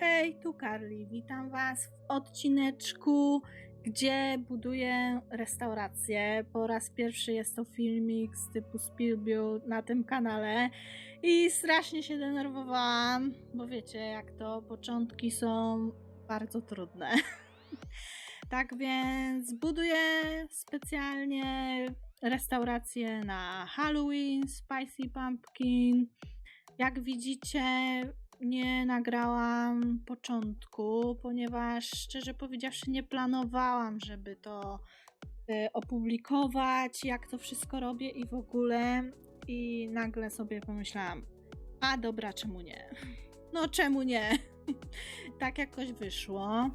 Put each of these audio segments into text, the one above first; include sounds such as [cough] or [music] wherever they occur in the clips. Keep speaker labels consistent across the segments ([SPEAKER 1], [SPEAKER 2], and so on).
[SPEAKER 1] hej, tu Carly. Witam Was w odcineczku, gdzie buduję restaurację. Po raz pierwszy jest to filmik z typu Spielberg na tym kanale i strasznie się denerwowałam, bo wiecie jak to, początki są bardzo trudne. [laughs] tak więc buduję specjalnie restaurację na Halloween, Spicy Pumpkin. Jak widzicie, nie nagrałam początku, ponieważ szczerze powiedziawszy nie planowałam, żeby to e, opublikować, jak to wszystko robię i w ogóle. I nagle sobie pomyślałam, a dobra, czemu nie? [laughs] No czemu nie? [laughs] tak jakoś wyszło.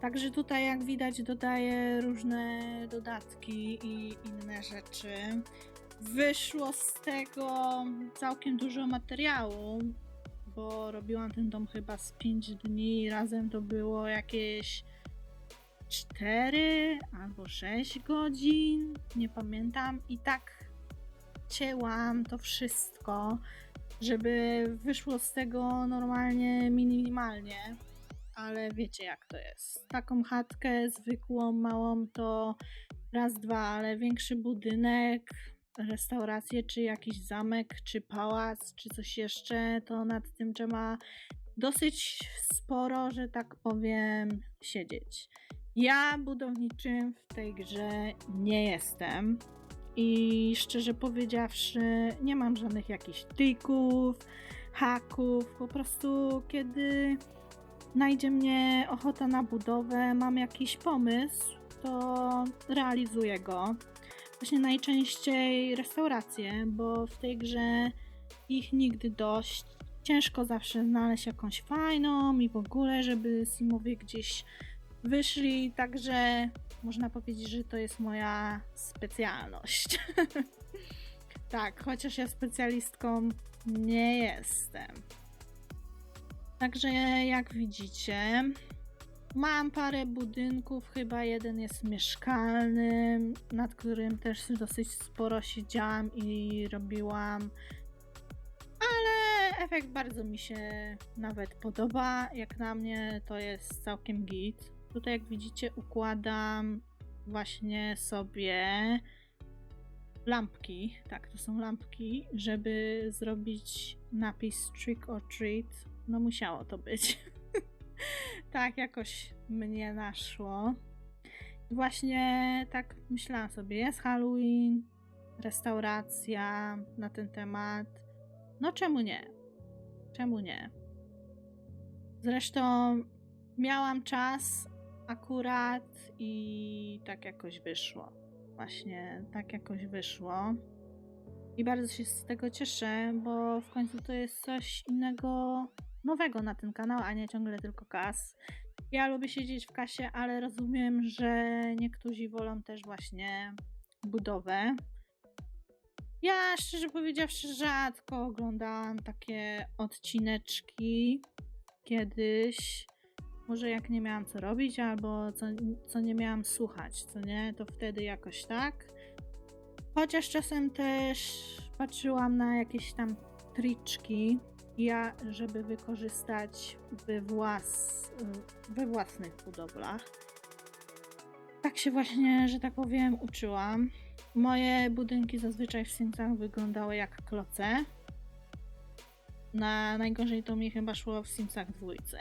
[SPEAKER 1] Także tutaj, jak widać, dodaję różne dodatki i inne rzeczy. Wyszło z tego całkiem dużo materiału, bo robiłam ten dom chyba z 5 dni. Razem to było jakieś 4 albo 6 godzin. Nie pamiętam. I tak cięłam to wszystko, żeby wyszło z tego normalnie minimalnie. Ale wiecie jak to jest. Taką chatkę zwykłą, małą to raz, dwa, ale większy budynek restaurację, czy jakiś zamek, czy pałac, czy coś jeszcze, to nad tym trzeba dosyć sporo, że tak powiem, siedzieć. Ja budowniczym w tej grze nie jestem. I szczerze powiedziawszy, nie mam żadnych jakichś trików, haków. Po prostu, kiedy najdzie mnie ochota na budowę, mam jakiś pomysł, to realizuję go właśnie najczęściej restauracje, bo w tej grze ich nigdy dość. Ciężko zawsze znaleźć jakąś fajną i w ogóle, żeby Simowie gdzieś wyszli, także można powiedzieć, że to jest moja specjalność. [laughs] tak, chociaż ja specjalistką nie jestem. Także jak widzicie, Mam parę budynków, chyba jeden jest mieszkalny, nad którym też dosyć sporo siedziałam i robiłam. Ale efekt bardzo mi się nawet podoba. Jak na mnie to jest całkiem git. Tutaj jak widzicie układam właśnie sobie lampki. Tak, to są lampki, żeby zrobić napis trick or treat. No musiało to być. [laughs] [laughs] tak jakoś mnie naszło. Właśnie tak myślałam sobie, jest Halloween, restauracja na ten temat. No czemu nie? Czemu nie? Zresztą miałam czas akurat i tak jakoś wyszło. Właśnie tak jakoś wyszło. I bardzo się z tego cieszę, bo w końcu to jest coś innego nowego na ten kanał, a nie ciągle tylko kas. Ja lubię siedzieć w kasie, ale rozumiem, że niektórzy wolą też właśnie budowę. Ja szczerze powiedziawszy rzadko oglądałam takie odcineczki kiedyś. Może jak nie miałam co robić, albo co, co nie miałam słuchać, co nie, to wtedy jakoś tak. Chociaż czasem też patrzyłam na jakieś tam triczki, ja, żeby wykorzystać we, włas, we własnych budowlach. Tak się właśnie, że tak powiem, uczyłam. Moje budynki zazwyczaj w Simsach wyglądały jak kloce. Na najgorzej to mi chyba szło w Simsach dwójce.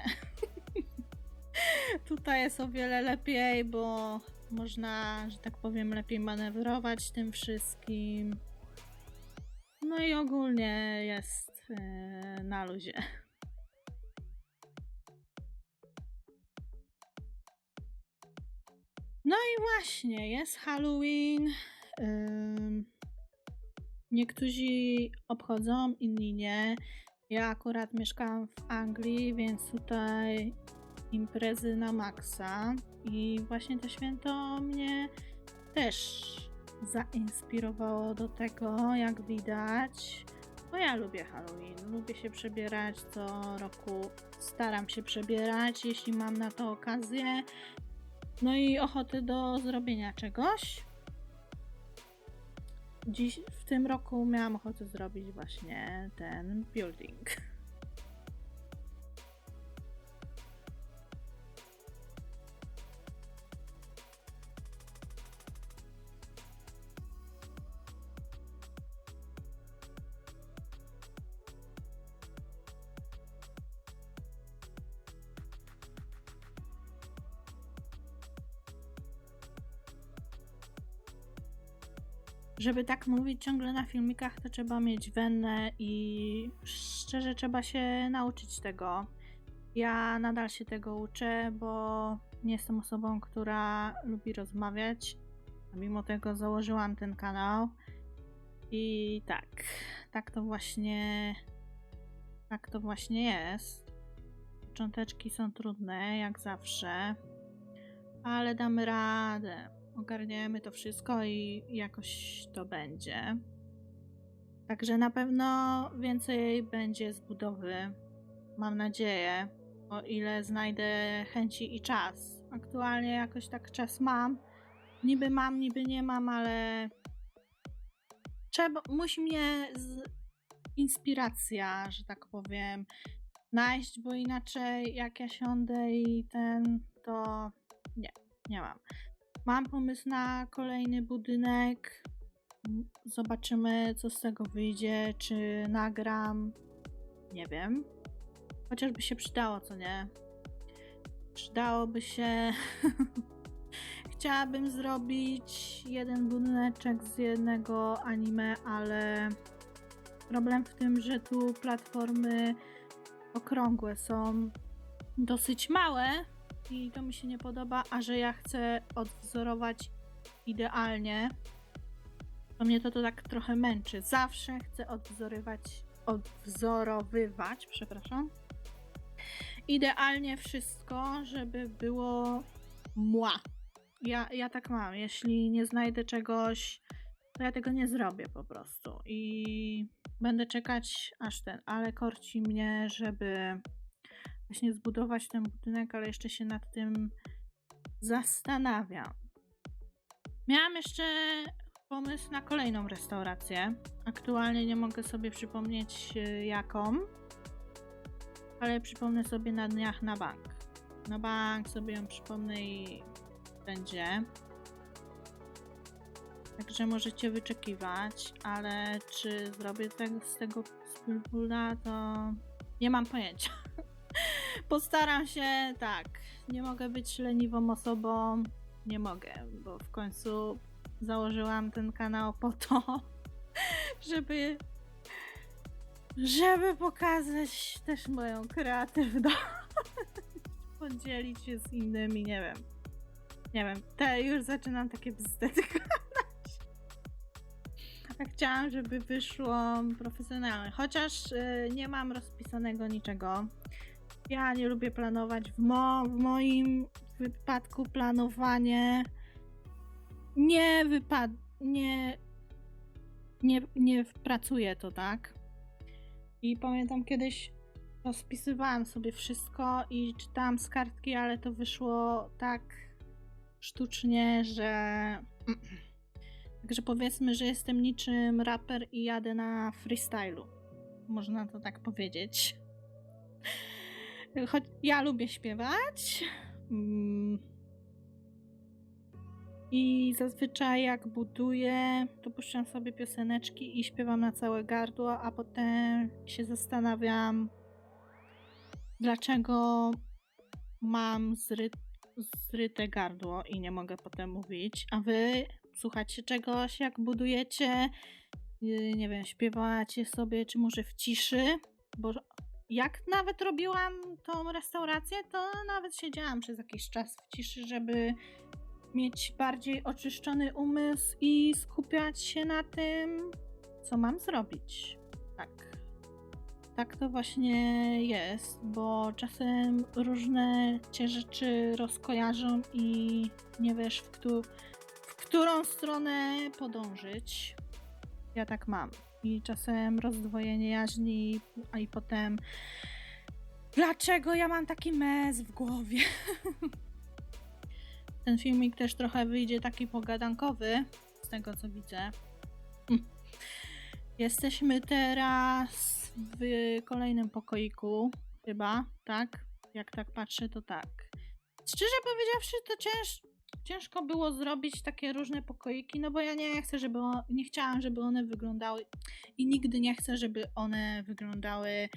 [SPEAKER 1] [laughs] Tutaj jest o wiele lepiej, bo można, że tak powiem, lepiej manewrować tym wszystkim. No i ogólnie jest E, na luzie. No i właśnie, jest Halloween. Niektórzy obchodzą, inni nie. Ja akurat mieszkam w Anglii, więc tutaj imprezy na maksa. I właśnie to święto mnie też zainspirowało do tego, jak widać. Bo ja lubię Halloween, lubię się przebierać co roku, staram się przebierać, jeśli mam na to okazję. No i ochotę do zrobienia czegoś. Dziś, w tym roku miałam ochotę zrobić właśnie ten building. Żeby tak mówić ciągle na filmikach, to trzeba mieć wennę i szczerze trzeba się nauczyć tego. Ja nadal się tego uczę, bo nie jestem osobą, która lubi rozmawiać. A mimo tego założyłam ten kanał. I tak, tak to właśnie tak to właśnie jest. Począteczki są trudne, jak zawsze, ale damy radę. Ogarniemy to wszystko i jakoś to będzie. Także na pewno więcej będzie z budowy. Mam nadzieję, o ile znajdę chęci i czas. Aktualnie jakoś tak czas mam. Niby mam, niby nie mam, ale trzeba, musi mnie z, inspiracja, że tak powiem, znaleźć, bo inaczej jak ja siądę i ten, to nie, nie mam. Mam pomysł na kolejny budynek. Zobaczymy, co z tego wyjdzie, czy nagram. Nie wiem. Chociażby się przydało, co nie? Przydałoby się. [laughs] Chciałabym zrobić jeden budyneczek z jednego anime, ale problem w tym, że tu platformy okrągłe są dosyć małe i to mi się nie podoba, a że ja chcę odwzorować idealnie, to mnie to, to tak trochę męczy. Zawsze chcę odwzorować, odwzorowywać, przepraszam, idealnie wszystko, żeby było mła. Ja, ja tak mam. Jeśli nie znajdę czegoś, to ja tego nie zrobię po prostu. I będę czekać aż ten, ale korci mnie, żeby właśnie zbudować ten budynek, ale jeszcze się nad tym zastanawiam. Miałam jeszcze pomysł na kolejną restaurację. Aktualnie nie mogę sobie przypomnieć y, jaką, ale przypomnę sobie na dniach na bank. Na bank sobie ją przypomnę i będzie. Także możecie wyczekiwać, ale czy zrobię tego, z tego spulpula, to nie mam pojęcia. Postaram się, tak. Nie mogę być leniwą osobą. Nie mogę, bo w końcu założyłam ten kanał po to, [laughs] żeby żeby pokazać też moją kreatywność. [laughs] Podzielić się z innymi, nie wiem. Nie wiem, te już zaczynam takie bzdety [laughs] a chciałam, żeby wyszło profesjonalnie. Chociaż y, nie mam rozpisanego niczego. Ja nie lubię planować. W, mo w moim wypadku planowanie nie wypad... nie, nie, nie pracuje to tak. I pamiętam kiedyś rozpisywałam sobie wszystko i czytałam z kartki, ale to wyszło tak sztucznie, że [clears throat] Także powiedzmy, że jestem niczym raper i jadę na freestylu. Można to tak powiedzieć. Choć ja lubię śpiewać. Mm. I zazwyczaj jak buduję, to puszczam sobie pioseneczki i śpiewam na całe gardło, a potem się zastanawiam, dlaczego mam zry zryte gardło i nie mogę potem mówić, a wy słuchacie czegoś, jak budujecie, y, nie wiem, śpiewacie sobie, czy może w ciszy, bo jak nawet robiłam tą restaurację, to nawet siedziałam przez jakiś czas w ciszy, żeby mieć bardziej oczyszczony umysł i skupiać się na tym, co mam zrobić. Tak. Tak to właśnie jest, bo czasem różne cię rzeczy rozkojarzą i nie wiesz, w, któ którą stronę podążyć. Ja tak mam. I czasem rozdwojenie jaźni, a i potem dlaczego ja mam taki mes w głowie? [laughs] Ten filmik też trochę wyjdzie taki pogadankowy, z tego co widzę. [laughs] Jesteśmy teraz w kolejnym pokoiku, chyba, tak? Jak tak patrzę, to tak. Szczerze powiedziawszy, to cięż, ciężko było zrobić takie różne pokoiki, no bo ja nie chcę, żeby nie chciałam, żeby one wyglądały i nigdy nie chcę, żeby one wyglądały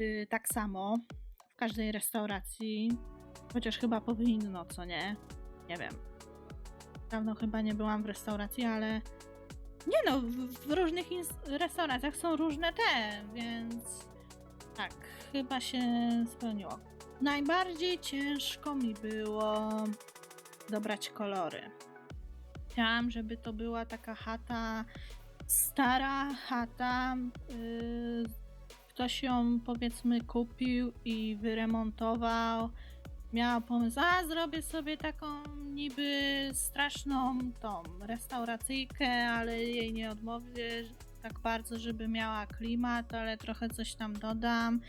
[SPEAKER 1] y, tak samo w każdej restauracji, chociaż chyba powinno, co nie? Nie wiem. Dawno chyba nie byłam w restauracji, ale Nie no, w, w różnych restauracjach są różne te, więc tak, chyba się spełniło. Najbardziej ciężko mi było dobrać kolory. Chciałam, żeby to była taka chata, stara chata. Yy, ktoś ją powiedzmy kupił i wyremontował. Miała pomysł, a zrobię sobie taką niby straszną tą restauracyjkę, ale jej nie odmówię tak bardzo, żeby miała klimat, ale trochę coś tam dodam.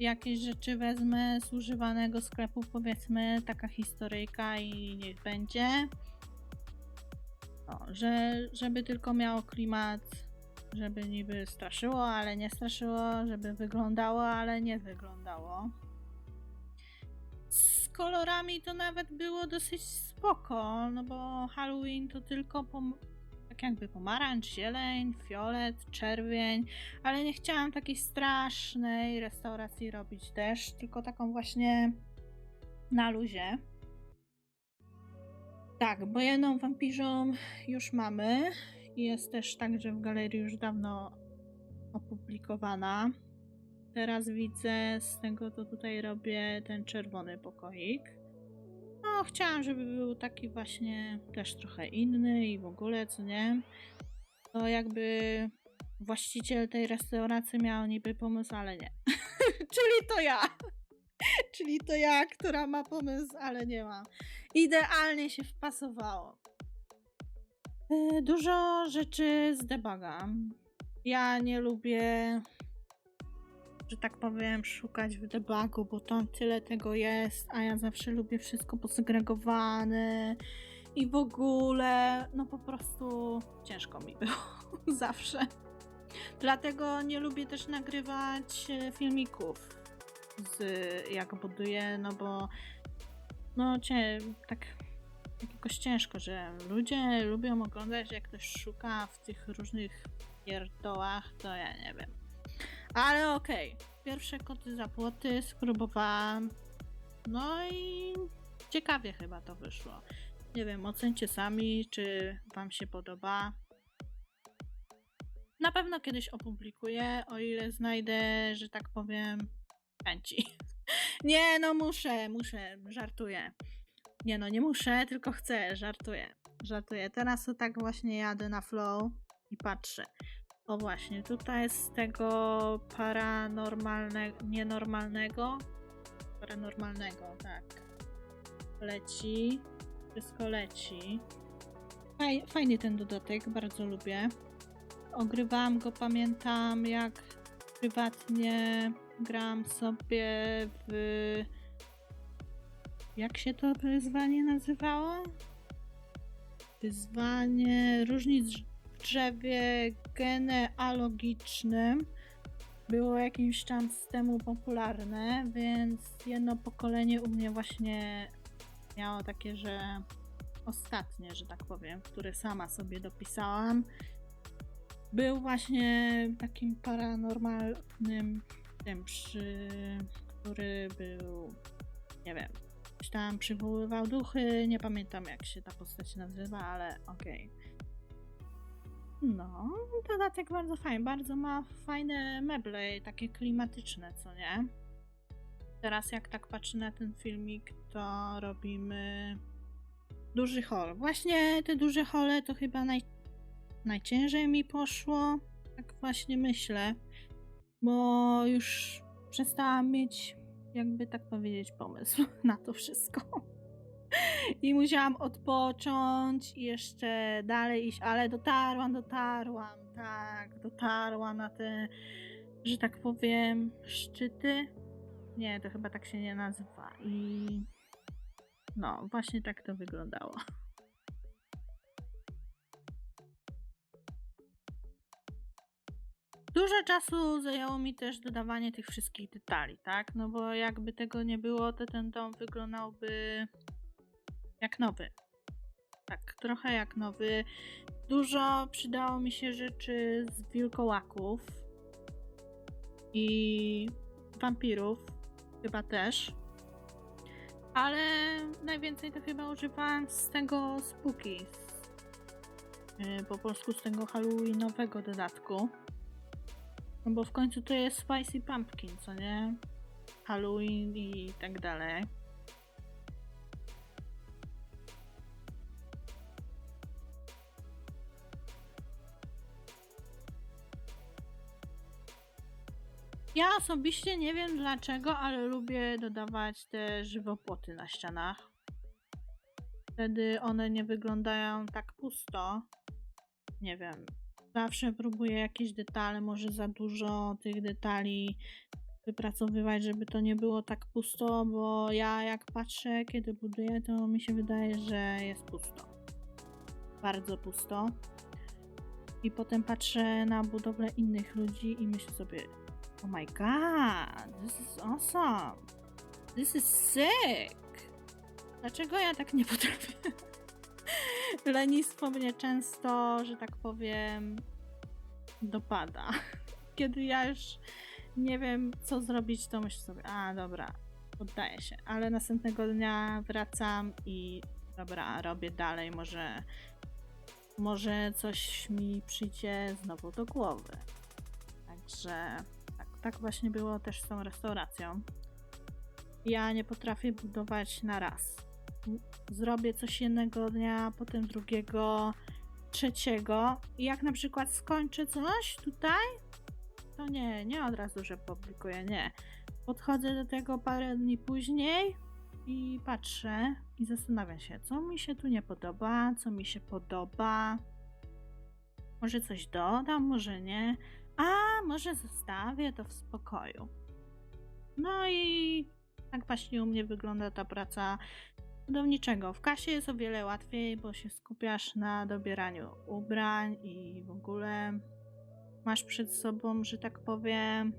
[SPEAKER 1] Jakieś rzeczy wezmę z używanego sklepu, powiedzmy, taka historyjka i niech będzie. No, że, żeby tylko miało klimat, żeby niby straszyło, ale nie straszyło, żeby wyglądało, ale nie wyglądało. Z kolorami to nawet było dosyć spoko, no bo Halloween to tylko jakby pomarańcz, zieleń, fiolet, czerwień, ale nie chciałam takiej strasznej restauracji robić też, tylko taką właśnie na luzie. Tak, bo jedną wampirzą już mamy. i Jest też tak, że w galerii już dawno opublikowana. Teraz widzę z tego, co tutaj robię, ten czerwony pokoik. Chciałam, żeby był taki właśnie też trochę inny i w ogóle, co nie? To jakby właściciel tej restauracji miał niby pomysł, ale nie. [laughs] Czyli to ja. [laughs] Czyli to ja, która ma pomysł, ale nie ma. Idealnie się wpasowało. E, Dużo rzeczy z debuga. Ja nie lubię, że tak powiem, szukać w debugu, bo tam tyle tego jest, a ja zawsze lubię wszystko posegregowane i w ogóle, no po prostu ciężko mi było [laughs] zawsze. Dlatego nie lubię też nagrywać e, filmików z jak buduję, no bo no cię tak jakoś ciężko, że ludzie lubią oglądać jak ktoś szuka w tych różnych pierdołach, to ja nie wiem. Ale okej, pierwsze koty za płoty spróbowałam. No i ciekawie chyba to wyszło. Nie wiem, ocencie sami, czy wam się podoba. Na pewno kiedyś opublikuję, o ile znajdę, że tak powiem, chęci. [laughs] Nie, no muszę, muszę, żartuję. Nie no, nie muszę, tylko chcę, żartuję. Żartuję. Teraz to tak właśnie jadę na flow i patrzę. O właśnie, tutaj z tego paranormalnego, nienormalnego, paranormalnego, tak. Leci, wszystko leci. Faj, fajny ten dodatek, bardzo lubię. Ogrywałam go, pamiętam, jak prywatnie gram sobie w. Jak się to wyzwanie nazywało? Wyzwanie różnic drzewie genealogicznym. Było jakiś czas temu popularne, więc jedno pokolenie u mnie właśnie miało takie, że ostatnie, że tak powiem, które sama sobie dopisałam był właśnie takim paranormalnym tym, przy, który był, nie wiem, tam przywoływał duchy, nie pamiętam jak się ta postać nazywa, ale okej. No, dodatek bardzo fajny, bardzo ma fajne meble, takie klimatyczne, co nie? Teraz jak tak patrzę na ten filmik, to robimy duży hol. Właśnie te duże hole to chyba naj, najciężej mi poszło. Tak właśnie myślę, bo już przestałam mieć, jakby tak powiedzieć, pomysł [laughs] na to wszystko. I musiałam odpocząć i jeszcze dalej iść, ale dotarłam, dotarłam, tak, dotarłam na te, że tak powiem, szczyty. Nie, to chyba tak się nie nazywa. I no, właśnie tak to wyglądało. Dużo czasu zajęło mi też dodawanie tych wszystkich detali, tak? No bo jakby tego nie było, to ten dom wyglądałby jak nowy. Tak, trochę jak nowy. Dużo przydało mi się rzeczy z wilkołaków i wampirów, chyba też. Ale najwięcej to chyba używałam z tego spooky, Yy, po polsku z tego halloweenowego dodatku. No bo w końcu to jest Spicy Pumpkin, co nie? Halloween i tak dalej. Ja osobiście nie wiem dlaczego, ale lubię dodawać te żywopłoty na ścianach. Wtedy one nie wyglądają tak pusto. Nie wiem. Zawsze próbuję jakieś detale, może za dużo tych detali wypracowywać, żeby to nie było tak pusto, bo ja jak patrzę, kiedy buduję, to mi się wydaje, że jest pusto. Bardzo pusto. I potem patrzę na budowlę innych ludzi i myślę sobie, oh my god, this is awesome. This is sick. Dlaczego ja tak nie potrafię? [laughs] Lenistwo mnie często, że tak powiem, dopada. [laughs] Kiedy ja już nie wiem, co zrobić, to myślę sobie, a dobra, poddaję się. Ale następnego dnia wracam i dobra, robię dalej, może, może coś mi przyjdzie znowu do głowy. Także tak, właśnie było też z tą restauracją. Ja nie potrafię budować na raz. Zrobię coś jednego dnia, potem drugiego, trzeciego. I jak na przykład skończę coś tutaj, to nie, nie od razu, że publikuję, nie. Podchodzę do tego parę dni później i patrzę i zastanawiam się, co mi się tu nie podoba, co mi się podoba. Może coś dodam, może nie. A, może zostawię to w spokoju. No i tak właśnie u mnie wygląda ta praca budowniczego. W kasie jest o wiele łatwiej, bo się skupiasz na dobieraniu ubrań i w ogóle masz przed sobą, że tak powiem,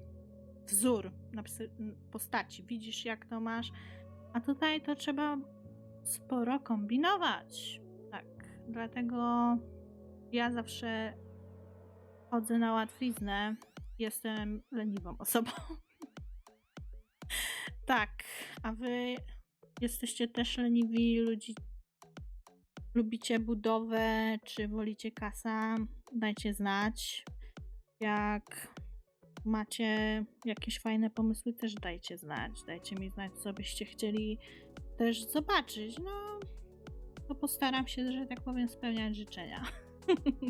[SPEAKER 1] wzór na postaci. Widzisz, jak to masz. A tutaj to trzeba sporo kombinować. Tak, dlatego ja zawsze chodzę na łatwiznę. Jestem leniwą osobą. [laughs] tak, a wy jesteście też leniwi ludzi. Lubicie budowę, czy wolicie kasa? Dajcie znać. Jak macie jakieś fajne pomysły, też dajcie znać. Dajcie mi znać, co byście chcieli też zobaczyć. No, to postaram się, że tak powiem, spełniać życzenia. [laughs]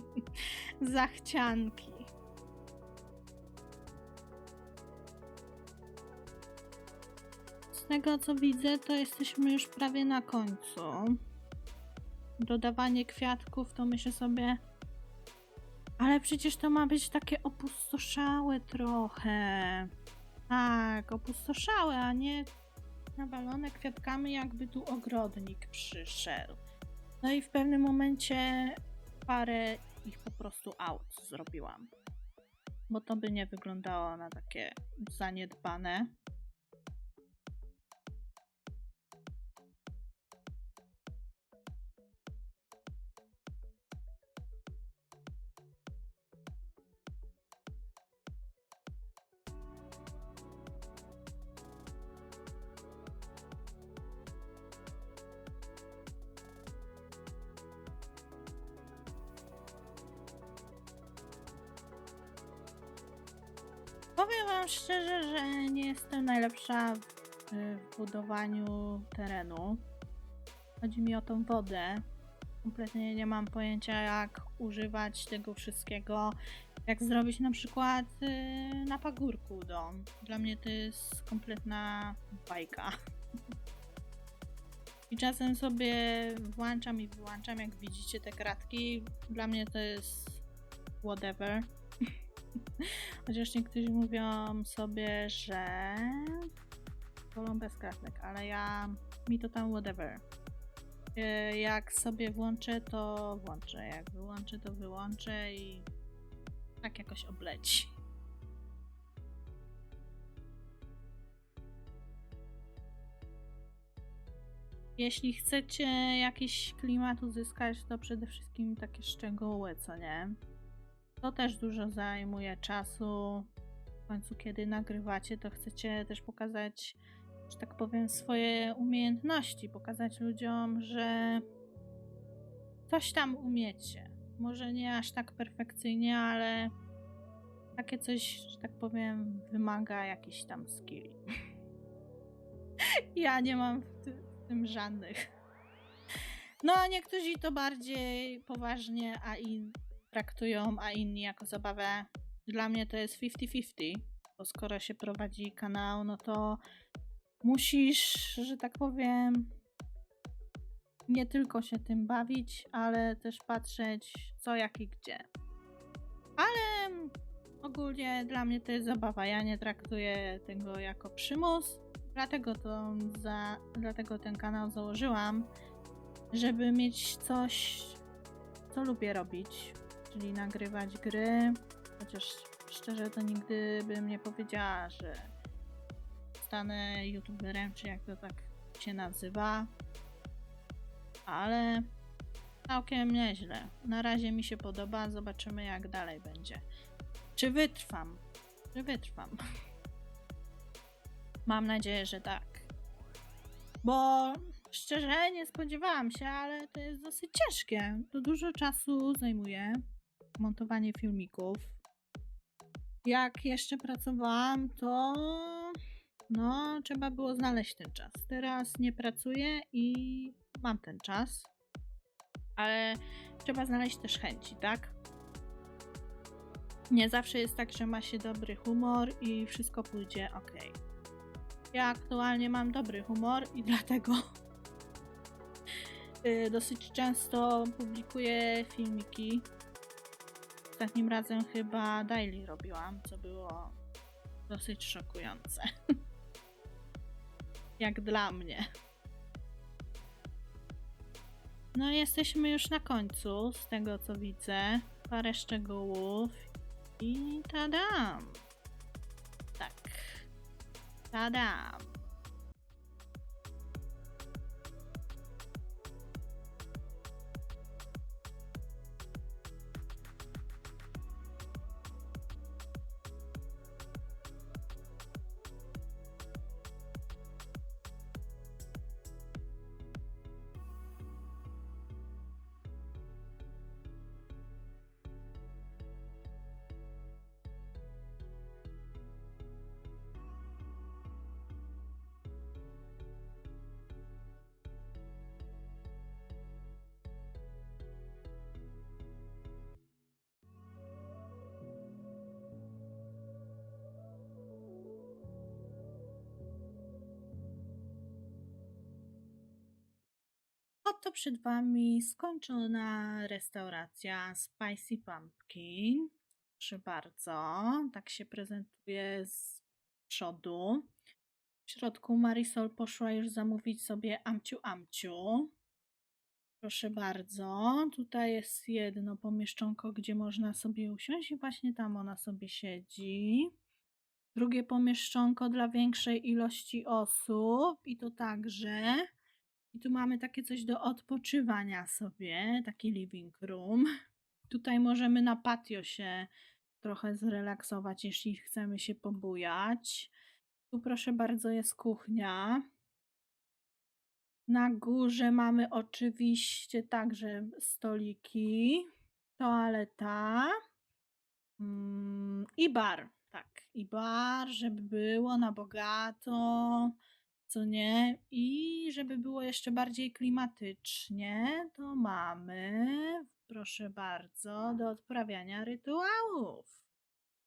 [SPEAKER 1] [laughs] Zachcianki. Z tego co widzę, to jesteśmy już prawie na końcu. Dodawanie kwiatków to myślę sobie. Ale przecież to ma być takie opustoszałe trochę. Tak, opustoszałe, a nie nawalone kwiatkami, jakby tu ogrodnik przyszedł. No i w pewnym momencie parę ich po prostu out zrobiłam. Bo to by nie wyglądało na takie zaniedbane. Powiem szczerze, że nie jestem najlepsza w, budowaniu terenu. Chodzi mi o tą wodę. Kompletnie nie mam pojęcia, jak używać tego wszystkiego. Jak zrobić na przykład yy, na pagórku dom. Dla mnie to jest kompletna bajka. [laughs] I czasem sobie włączam i wyłączam, jak widzicie te kratki. Dla mnie to jest whatever. Chociaż niektórzy mówią sobie, że wolą bez kratek, ale ja mi to tam whatever. E, jak sobie włączę, to włączę. Jak wyłączę, to wyłączę i tak jakoś obleci. Jeśli chcecie jakiś klimat uzyskać, to przede wszystkim takie szczegóły, co nie? To też dużo zajmuje czasu. W końcu, kiedy nagrywacie, to chcecie też pokazać, że tak powiem, swoje umiejętności, pokazać ludziom, że coś tam umiecie. może nie aż tak perfekcyjnie, ale takie coś, że tak powiem, wymaga jakichś tam skilli. [laughs] ja nie mam w, ty- w tym żadnych. No, a niektórzy to bardziej poważnie a in, traktują, a inni jako zabawę. Dla mnie to jest 50-50, bo skoro się prowadzi kanał, no to musisz, że tak powiem, nie tylko się tym bawić, ale też patrzeć co, jak i gdzie. Ale ogólnie dla mnie to jest zabawa. Ja nie traktuję tego jako przymus, dlatego, to za, dlatego ten kanał założyłam, żeby mieć coś, co lubię robić, czyli nagrywać gry. Chociaż szczerze to nigdy bym nie powiedziała, że stanę youtuberem, czy jak to tak się nazywa. Ale całkiem nieźle. Na razie mi się podoba, zobaczymy jak dalej będzie. Czy wytrwam? Czy wytrwam? [laughs] Mam nadzieję, że tak. Bo szczerze nie spodziewałam się, ale to jest dosyć ciężkie. To dużo czasu zajmuje montowanie filmików. Jak jeszcze pracowałam, to no, trzeba było znaleźć ten czas. Teraz nie pracuję i mam ten czas, ale trzeba znaleźć też chęci, tak? Nie zawsze jest tak, że ma się dobry humor i wszystko pójdzie ok. Ja aktualnie mam dobry humor i [laughs] dlatego y, dosyć często publikuję filmiki. Ostatnim razem chyba daily robiłam, co było dosyć szokujące. [laughs] Jak dla mnie. No, jesteśmy już na końcu, z tego co widzę. Parę szczegółów i tadam! Tak. Tadam! Oto przed Wami skończona restauracja Spicy Pumpkin. Proszę bardzo, tak się prezentuje z przodu. W środku Marisol poszła już zamówić sobie amciu amciu. Proszę bardzo, tutaj jest jedno pomieszczonko, gdzie można sobie usiąść i właśnie tam ona sobie siedzi. Drugie pomieszczonko dla większej ilości osób i to także. I tu mamy takie coś do odpoczywania sobie, taki living room. Tutaj możemy na patio się trochę zrelaksować, jeśli chcemy się pobujać. Tu proszę bardzo jest kuchnia. Na górze mamy oczywiście także stoliki, toaleta mm, i bar. Tak, i bar, żeby było na bogato co nie? I żeby było jeszcze bardziej klimatycznie, to mamy, proszę bardzo, do odprawiania rytuałów.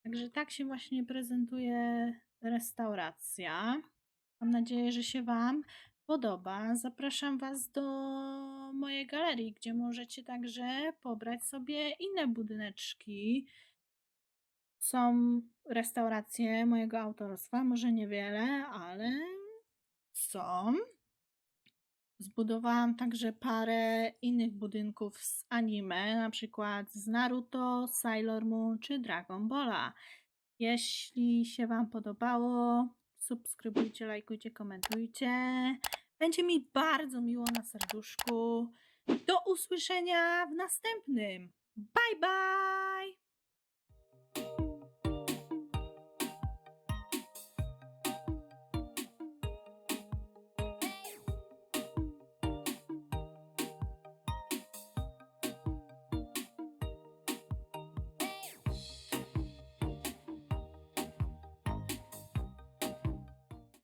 [SPEAKER 1] Także tak się właśnie prezentuje restauracja. Mam nadzieję, że się Wam podoba. Zapraszam Was do mojej galerii, gdzie możecie także pobrać sobie inne budyneczki. Są restauracje mojego autorstwa, może niewiele, ale są. Zbudowałam także parę innych budynków z anime, na przykład z Naruto, Sailor Moon czy Dragon Balla. Jeśli się Wam podobało, subskrybujcie, lajkujcie, komentujcie. Będzie mi bardzo miło na serduszku. Do usłyszenia w następnym. Bye bye!